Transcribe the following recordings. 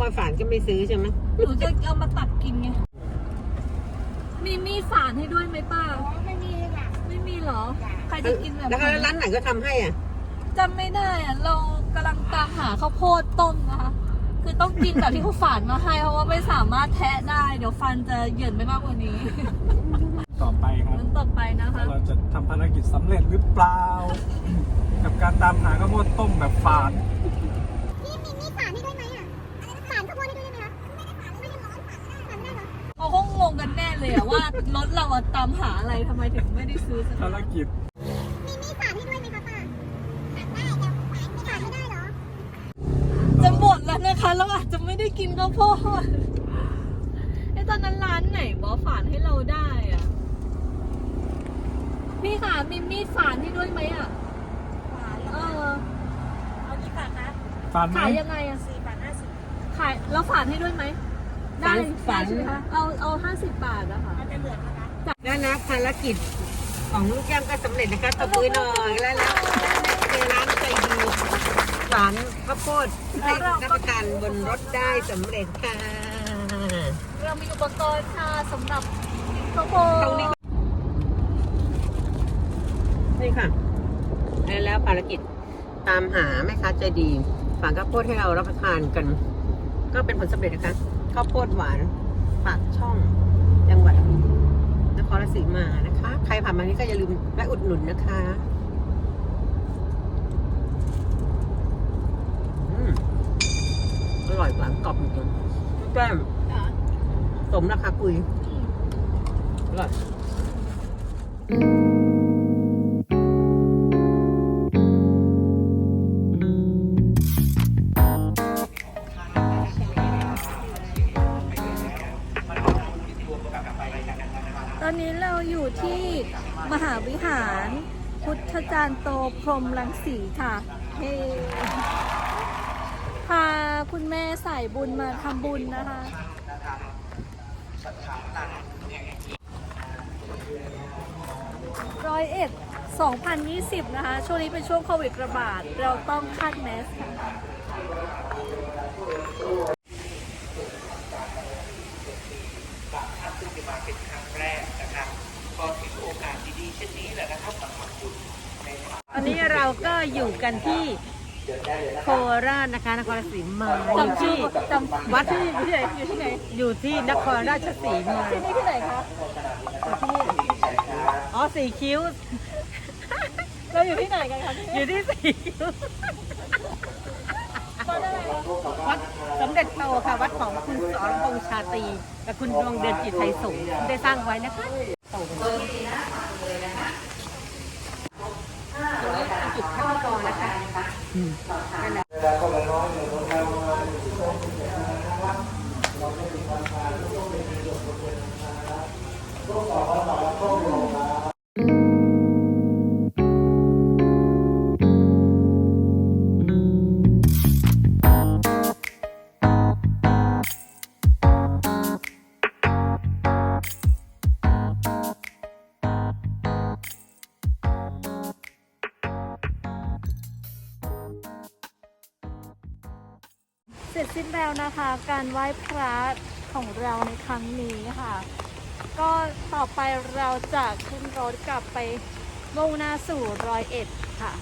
คือถ้ามาฝานก็ไม่ซื้อใช่ไหมหนูจะเอามาตัดกินไง มีมีดฝานให้ด้วยไหมป้า อ๋อไม่มีค่ะ ไม่มีเหรอ ใครจะกินแบบแล้วก็นี้ร้านไหนก็ทำให้อะ จำไม่ได้อะเรากำลังตามหาข้าวโพดต้มนะคะ คือต้องกินแบบที่เขาฝานมาให้ เพราะว่าไม่สามารถแทะได้ เดี๋ยวฟันจะเหยินไปมากกว่านี้ ต่อไปครับนั้นต่อไปนะคะเราจะทำภารกิจสำเร็จหรือเปล่า กับการตามหาข้าวโพดต้มแบบฝาน ว่ารถเราอะตามหาอะไรทำไมถึงไม่ได้ซื้อสักภารกิจมีมีดฝานให้ด้วยไหมคะป้าฝานได้แต่ฝานไม่ฝานไม่ได้เหรอจะหมดแล้วนะคะเราอาจจะไม่ได้กินข้าวโพดไอ้ตอนนั้นร้านไหนบอฝานให้เราได้อะพี่ค่ะมีมีดฝานให้ด้วยไหมอะฝานเออเอากี่ฝานคะฝานไหมขายยังไงอะสี่ฝานห้าสิบขายแล้วฝานให้ด้วยไหมได้ฝานได้ใช่ไหมคะเอาเอาห้าสิบบาทนะคะมั นจะเหลืองนะคะแล้วนะภารกิจของลูกแก้มก็สำเร็จนะคะตบมือหน่อยแล้วแล้วเป็นร้านใจดีฝานข้าวโพดให้รับประทานบนรถได้สำเร็จค่ะเรามีอุปกรณ์ค่ะสำหรับข้าวโพตรงนี้ดนี่ค่ะแล้วแล้วภารกิจตามหาแม่ค้าใจดีฝากข้าวโพดให้เรารับประทานกัน ก็เป็นผลสำเร็จนะคะข้าวโพดหวานปากช่องจังหวัด นครราชสีมานะคะ ใครผ่านมานี้ก็อย่าลืมแวะอุดหนุนนะคะอืมอร่อยหวานกรอบจริงๆแก้มสมราคาคุยอร่อย พุทธจารย์โตพรมรังสีค่ะเฮ้พาคุณแม่สายบุญมาทำบุญนะคะร้อยเอ็ด2020 นะคะ ช่วงนี้เป็นช่วงโควิดระบาด เราต้องคาดแมสค่ะ ตอนนี้เราก็ อยู่กันที่โคราชนะคะนครราชสีมาจำชื่อจำวัดที่อยู่ที่ไหนอยู่ที่ไหนอยู่ที่นครราชสีมา ที่นี่ที่ไหนคะอ๋อสีคิ้ว เราอยู่ที่ไหนกันคะที่อยู่ที่สีคิ้ววัดอะไรคะวัดสมเด็จโตค่ะ วัดของคุณสรพงษ์ชาตรีและคุณดวงเดือนจิตไทยสงฆ์ได้สร้างไว้นะคะ จุดคัดกรองนะคะนั่นแหละเส นแล้วนะคะ การไหว้พระของเราในครั้งนี้ค่ะ ก็ต่อไปเราจะขึ้นรถกลับไปมุ่งหน้าสู่ร้อยเอ็ดค่ะ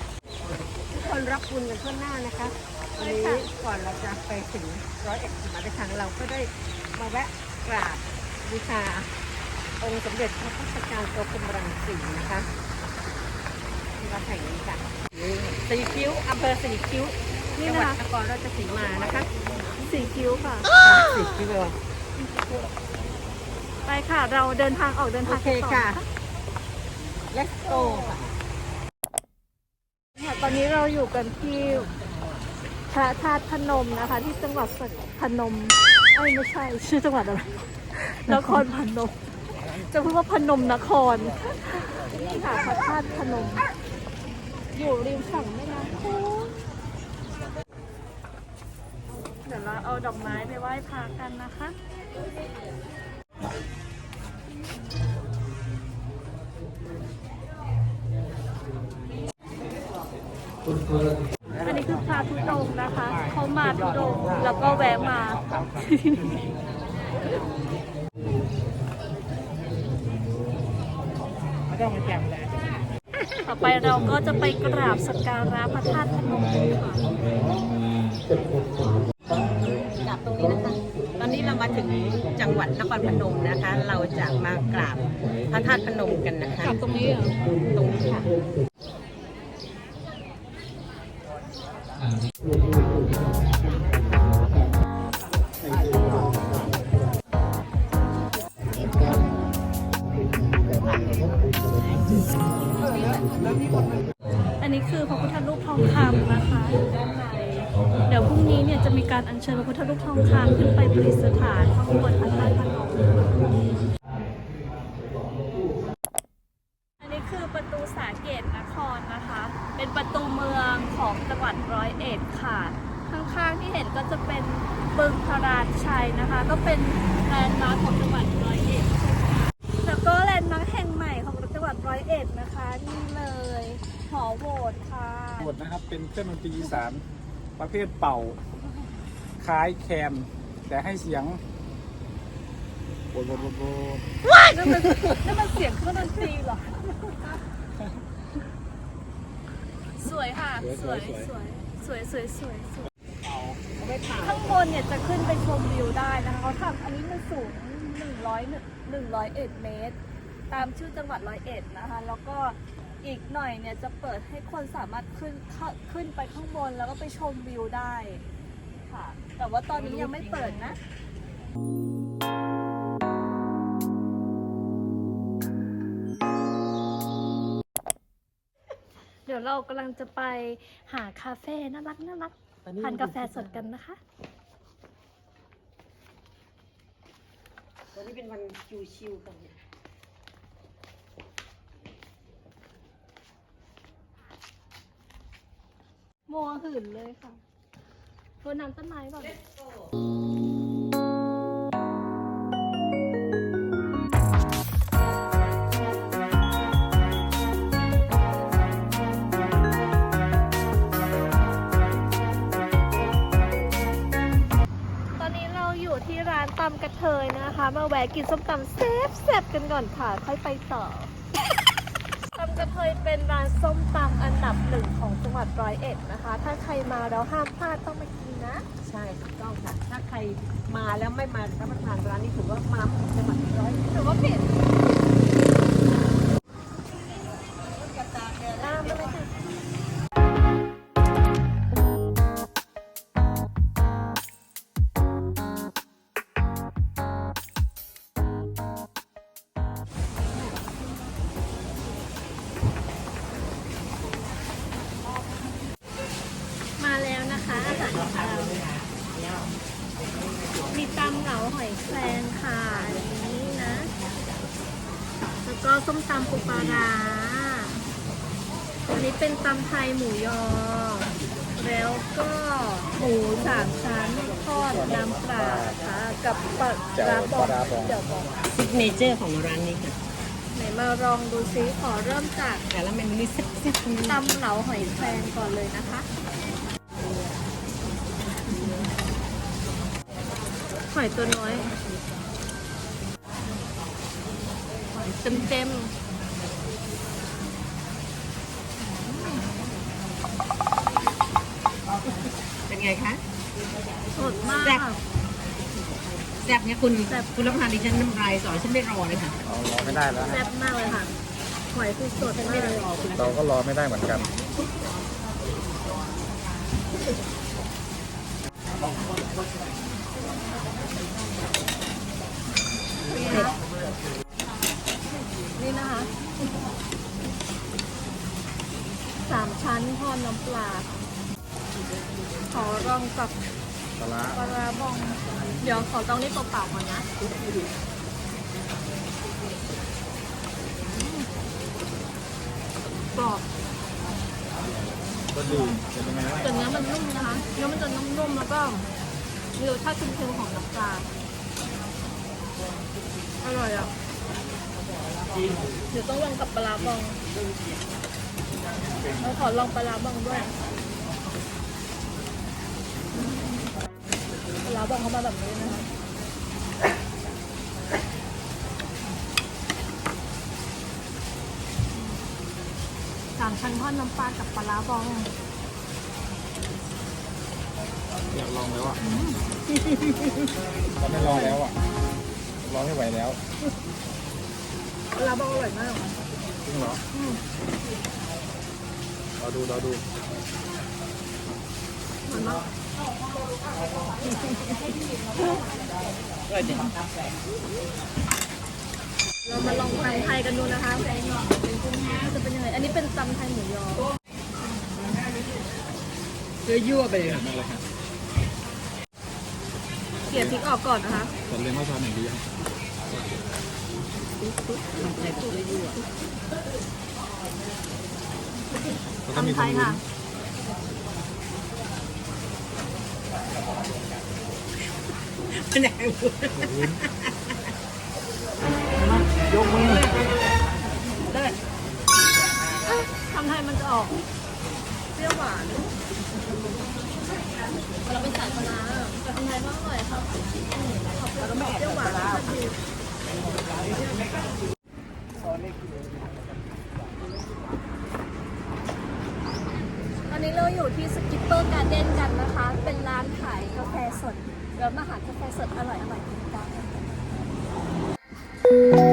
ทุกคนรับบุญกันทั่วหน้านะคะวันนี้ก่อนเราจะไปถึงร้อยเอ็ดสิมาในทางเราก็ได้มาแวะกราบบูชาองค์สมเด็จพระพุทธจารย์โตพรหมรังสีนะคะที่ วัดแห่งนี้ค่ะสีคิ้วอำเภอสีคิ้วนี่จังหนะวัดคะนครราชสีมานะคะสีคิ้วค่ะสีคิ้วไปค่ะ เราเดินทางออกเดินโอทางเคกันต่อค่ะ let's go ค่ะตอนนี้เราอยู่กันที่พระธาตุพนมนะคะ ที่จังหวัดพนมเอ้ยไม่ใช่ ชื่อจังหวัดอะไรนครพนม จะพูดว่าพนมนคร นี่ค่ะพระธาตุพนม อยู่ริมฝั่งแม่น้ำโขงเดี๋ยวเราเอาดอกไม้ไปไหว้พระกันนะคะ อันนี้คือพระทุดงนะคะ เขามาทุดงแล้วก็แวะมาไม่ต้องมาแจมเลย ไปเราก็จะไปกราบสักการะพระธาตุพนมค่ะกราบตรงนี้นะคะ ตอนนี้เรามาถึงจังหวัดนครพนมนะคะ เราจะมากราบพระธาตุพนมกันนะคะ กราบตรงนี้เหรอตรงนี้ค่ะ นี้คือพระพุทธรูปทองคำนะคะอยู่ด้านในเดี๋ยวพรุ่งนี้เนี่ยจะมีการอัญเชิญพระพุทธรูปทองคำขึ้นไปประดิษฐานข้างบนพระธาตุพนม อันนี้คือประตูสาเกตนครนะคะ เป็นประตูเมืองของจังหวัดร้อยเอ็ดค่ะ ข้างๆที่เห็นก็จะเป็นบึงพระราชชัยนะคะ ก็เป็นแลนด์มาร์คของจังหวัดร้อยเอ็ดแล้วก็แลนด์มาร์คแห่งใหม่ของจังหวัดร้ อยเอ็ดนะคะนี่เลยหอโหวตค่ะหมดนะครับเป็นเครื่องดนตรีอีสานประเภทเป่า คล้ายแคนแต่ให้เสียงโบนโบนโบนโบนนั่นมันนั่นมันเสียงเครื่องดนตรีเหรอ สวยค่ะ สวยสวยสวยสวยสวยสวยข้างบนเนี่ยจะขึ้นไปชมวิวได้นะคะเขาทำอันนี้มันสูง100 101เมตร ตามชื่อจังหวัดร้อยเอ็ดนะคะ แล้วก็อีกหน่อยเนี่ยจะเปิดให้คนสามารถขึ้นเข้าขึ้นไปข้างบนแล้วก็ไปชมวิวได้ค่ะ แต่ว่าตอนนี้ยังไม่เปิดนะ เดี๋ยวเรากำลังจะไปหาคาเฟ่น่ารักน่ารักทานกาแฟสดกันนะคะ วันนี้เป็นวันชิวๆกันเนี่ย มัวหื่นเลยค่ะรดน้ำต้นไม้ก่อน ตอนนี้เราอยู่ที่ร้านตำกระเทยนะคะ มาแวะกินส้มตำแซ่บแซ่บๆกันก่อนค่ะ ค่อยไปต่อ ตำกระเทยเป็นร้านส้มตำ ดับหนึ่งของจังหวัดร้อยเอ็ดนะคะ ถ้าใครมาแล้วห้ามพลาดต้องมากินนะ ใช่ถูกต้องค่ะ ถ้าใครมาแล้วไม่มารับประทานร้านนี้ถือว่ามาผิดจังหวัดร้อยถือว่าผิด นนี้เป็นตำไทยหมูยอ แล้วก็หมูสามชั้นทอดน้ำปลาค่ะ กับปลาร้าบองเดี๋ยวบอกซิกเนเจอร์ของร้านนี้ค่ะไหนมาลองดูซิขอเริ่มจากแต่ละเมนูนี้แซ่บๆทั้งนั้นตำเหลาหอยแครงก่อนเลยนะคะ หอยตัวน้อย หอยเต็มเต็มๆ เป็น ไงคะสดมากแซ่บค่ะแซ่บเนี่ยคุณแซ่บ คุณรับประทานดิฉันน้ำลายสอยฉันไม่รอเลยค่ะเรารอไม่ได้แล้วแซ่บมากเลยค่ะ หอยคือสดฉันมาไม่กรอคุณเราก็รอไม่ได้เหมือนกันนี่นะคะ สามชั้นทอดน้ำปลา ขอลองกับปลาร้าปลาร้าบอง เดี๋ยวขอลองนี่เปล่าๆก่อนนะกรอบก็ดีเป็นยังไงบ้างแต่เนื้อมันนุ่มนะคะ เนื้อมันจะนุ่มๆแล้วก็มีรสชาติเค็มๆของน้ำปลาอร่อยอะ เดี๋ยวต้องลองกับปลาร้าบองเราขอลองปลาร้าบองด้วย ปลาร้าบองเขามาแบบนี้นะคะสามชั้นทอดน้ำปลากับปลาร้าบองอยากลองแล้วอะเราไม่รอแล้วอะรอไม่ไหวแล้วปลาร้าบองอร่อยมากจริงเหรออรอดูรอดูเรามาลองตำไทยกันดูนะคะจะเป็นยังไง อันนี้เป็นตำไทยหมูยอเยอะยั่วไปเลยเห็นมากเลยครับเกลี่ยพริกออกก่อนนะคะแต่เรียนข้าวซอยหนึ่งดียังใส่ตัวยั่วแล้วก็มีตำไทคนยลุ้ค่ะ น แหนงยกมือได้ตำไทยมันจะออกเปรี้ยวหวานเราเป็นสายปลาร้าแต่ตำไทยก็อร่อยครับแล้วก็แบบเปรี้ยวหวานแล้ ตอนนี้เราอยู่ที่สกิปเปอร์การ์เด้นกันนะคะ เป็นร้านขายกาแฟสด แล้วมาหากาแฟสดอร่อยอร่อยๆกินกัน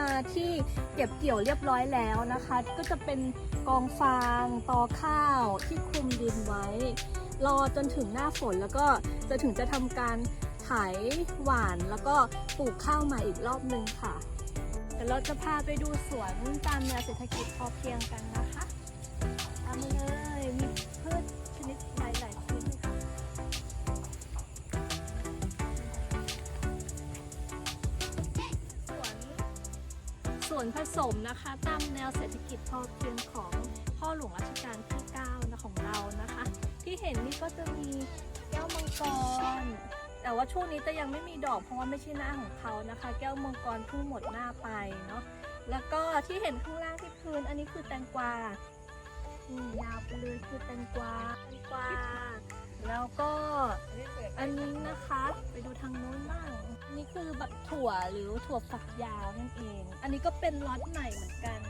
นาที่เก็บเกี่ยวเรียบร้อยแล้วนะคะ ก็จะเป็นกองฟางตอข้าวที่คลุมดินไว้ รอจนถึงหน้าฝนแล้วก็จะถึงจะทำการไถหว่านแล้วก็ปลูกข้าวใหม่อีกรอบนึงค่ะเดี๋ยวเราจะพาไปดูสวนตามแนวเศรษฐกิจพอเพียงกันนะคะตามมาเลย ผสมนะคะตามแนวเศรษฐกิจพอเพียงของพ่อหลวงรัชกาลที่9นะของเรานะคะ ที่เห็นนี่ก็จะมีแก้วมังกร แต่ว่าช่วงนี้จะยังไม่มีดอกเพราะว่าไม่ใช่หน้าของเขานะคะ แก้วมังกรเพิ่งหมดหน้าไปเนาะแล้วก็ที่เห็นข้างล่างที่พื้นอันนี้คือแตงกวาอืมยาวไปเลยคือแตงกวาแตงกวา แล้วก็อันนี้นะคะ ไปดูทางโน้นบ้างนนี้คือแบบถั่วหรือถั่วฝักยาวนั่นเอง อันนี้ก็เป็นล็อตใหม่เหมือนกัน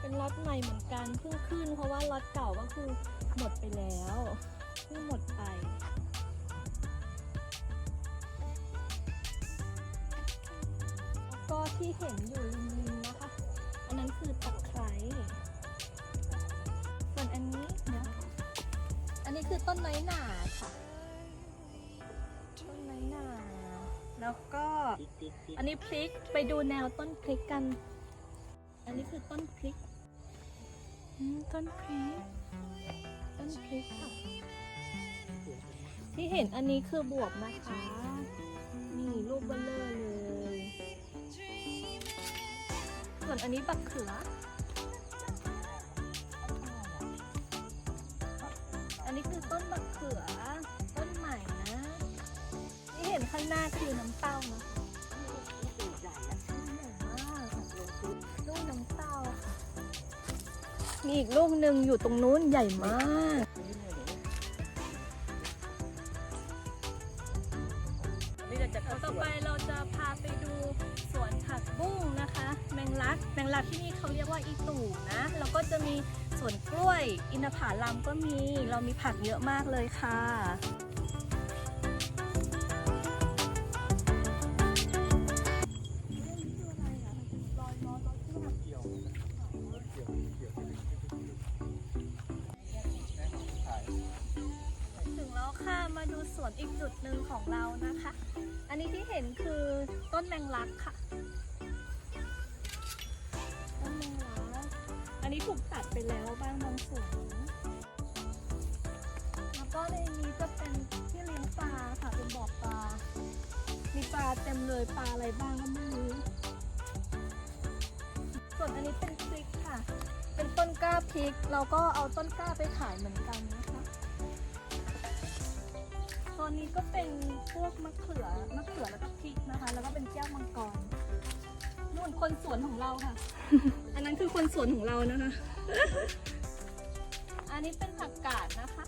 เป็นล็อตใหม่เหมือนกันเพิ่งขึ้น เพราะว่าล็อตเก่าก็คือหมดไปแล้วเพิ่งหมดไปแล้วก็ที่เห็นอยู่ริมๆนะคะ อันนั้นคือตะไคร้ส่วนอันนี้เดี๋ยว อันนี้คือต้นไม้หนาค่ะ ต้นไม้หนา แล้วก็พริกพริกพริกอันนี้พริกไปดูแนวต้นพริกกัน อันนี้คือต้นพริกอืมต้นพริก ต้นพริกค่ะ ที่เห็นอันนี้คือบวบนะคะ นี่รูปเบลเลอร์เลย ส่วนอันนี้บักเขือ ขือต้นใหม่นะ ที่เห็นข้างหน้าคือน้ำเต้านะใหญ่มากลูกน้ำเต้าค่ะมีอีกลูกหนึ่งอยู่ตรงนู้นใหญ่มาก เขาเรียกว่าอีตู่นะ แล้วก็จะมีสวนกล้วย อินทผลัมก็มี เรามีผักเยอะมากเลยค่ะ พริก เราก็เอาต้นกล้าไปขายเหมือนกันนะคะ ตอนนี้ก็เป็นพวกมะเขือมะเขือแล้วก็พริกนะคะ แล้วก็เป็นแก้วมังกรนู่นคนสวนของเราค่ะ อันนั้นคือคนสวนของเรานะคะ อันนี้เป็นผักกาดนะคะ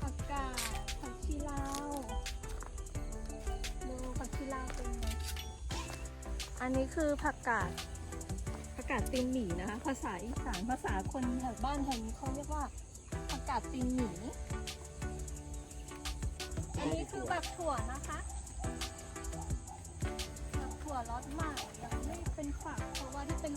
ผักกาดผักชีลาวดูผักชีลาวเป็นไงอันนี้คือผักกาดผักกาศตีนหมีนะคะ ภาษาอีสานภาษาคนแถวบ้านแถวนี้เขาเรียกว่าผักกาดตีนหมีอันนี้คือบักถั่วนะคะบักถั่วรสใหม่ยังไม่เป็นฝักเพราะว่าที่เป็น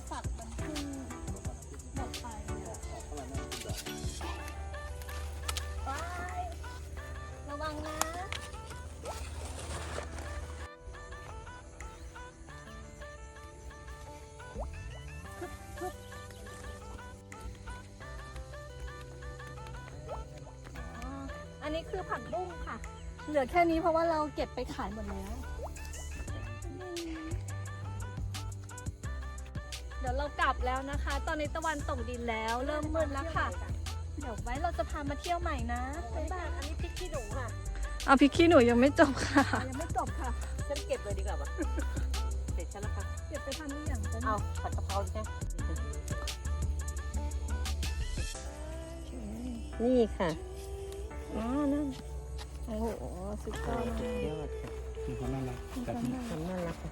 คือผักบุ้งค่ะ เหลือแค่นี้เพราะว่าเราเก็บไปขายหมดแล้ว เดี๋ยวเรากลับแล้วนะคะ ตอนนี้ตะวันตกดินแล้ว เริ่มมืดแล้วค่ะ เดี๋ยวไว้เราจะพามาเที่ยวใหม่นะบ๊ายบายอันนี้พริกขี้หนูค่ะเอาพี่ขี้หนูยังไม่จบค่ะ ยังไม่จบค่ะ ฉันเก็บเลยดีกว่าวะเสร็จฉันแล้วค่ะ เก็บไปทำอีกอย่างกันเอาผัดกะเพราใช่นี่ค่ะ อ๋อนั่นโอ้โหสุดยอดมากยอดค่ะมีความน่ารักแต่ที่ทำน่ารักค่ะ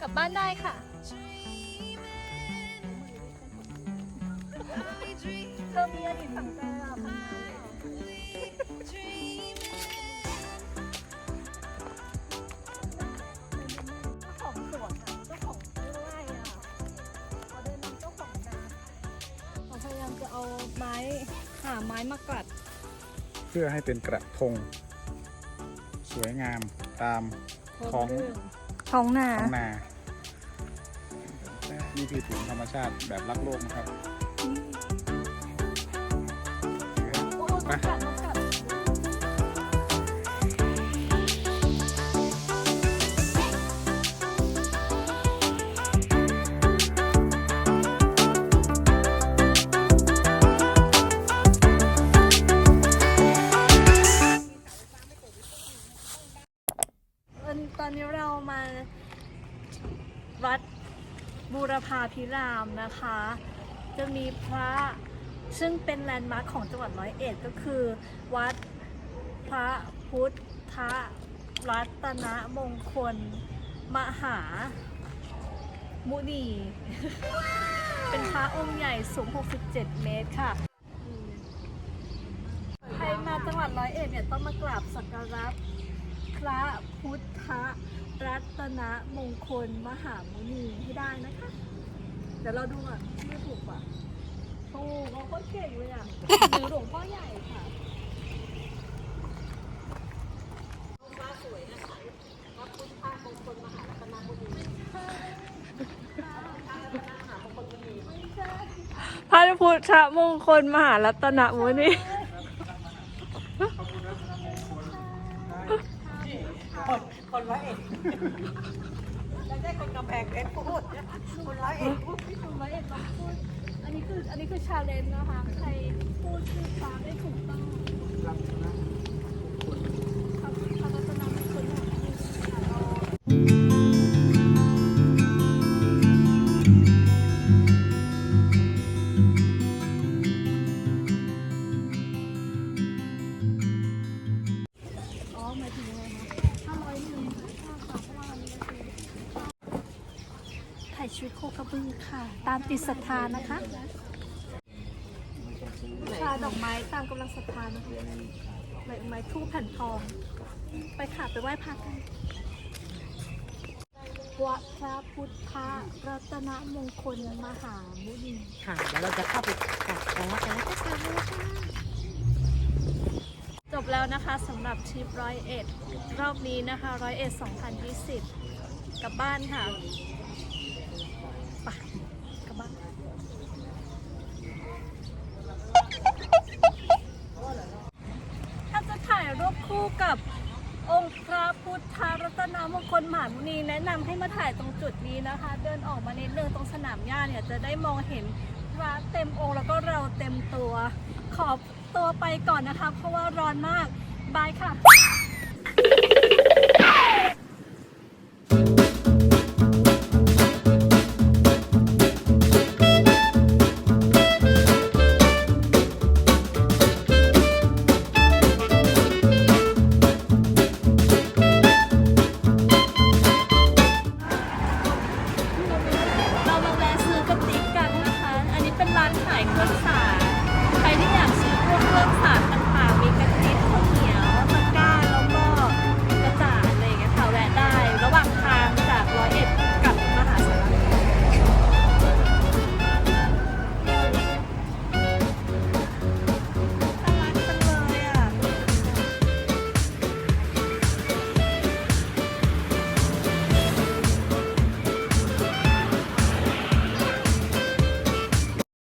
กลับบ้านได้ค่ะเธอมีอะไรฝังใจเไม้มากลัด เพื่อให้เป็นกระทง สวยงามตามท้องท้องนาท้องนานี่คือถุงธรรมชาติแบบรักโลกนะครับโอ้ บูรพาพิรามนะคะ จะมีพระซึ่งเป็นแลนด์มาร์คของจังหวัดร้อยเอ็ดก็คือ วัดพระพุทธรัตนมงคล มหา มุนี เป็นพระองค์ใหญ่สูง 67 เมตรค่ะใครมาจังหวัดร้อยเอ็ดเนี่ยต้องมากราบสักการะพระพุทธรัตนมงคล มหามุนีให้ได้นะคะ เดี๋ยวเราดูอะไม่ถูกป่ะถูกเขาโคตรเก่งเลยอะหรือหลวงพ่อใหญ่ค่ะฟ้าสวยนะคะพระพุทธามงคลมหารัตนมุนีพระพุทธมงคลมหารัตนมุนี คนคนร้อยเอ็ดไม่ใช่คนกำแพงเพชรพูดคนร้อยเอ็ดพูด พี่หนุ่มร้ อันนี้คืออันนี้คือชาเลนจ์นะคะ ใครพูดชื่อฟ้าได้ถูกต้อง ศรัทธานะคะบูชาดอกไม้ตามกำลังศรัทธานะคะใบไม้ทูบแผ่นทอง ไปค่ะไปไหว้พระกันวัดพระพุทธรัตนมงคลมหามุนีค่ะเดี๋ยวเราจะเข้าไปกราบขอกันแล้วก็กราบเลยค่ะจบแล้วนะคะสำหรับทริปร้อยเอ็ดรอบนี้นะคะร้อยเอ็ด2020กลับบ้านค่ะไปกลับบ้าน ถ้าจะถ่ายรูปคู่กับองค์พระพุทธรัตนมงคลมหามุนีแนะนำให้มาถ่ายตรงจุดนี้นะคะ เดินออกมานิดนึงตรงสนามหญ้าเนี่ย จะได้มองเห็นพระเต็มองค์แล้วก็เราเต็มตัว ขอตัวไปก่อนนะคะ เพราะว่าร้อนมากบายค่ะ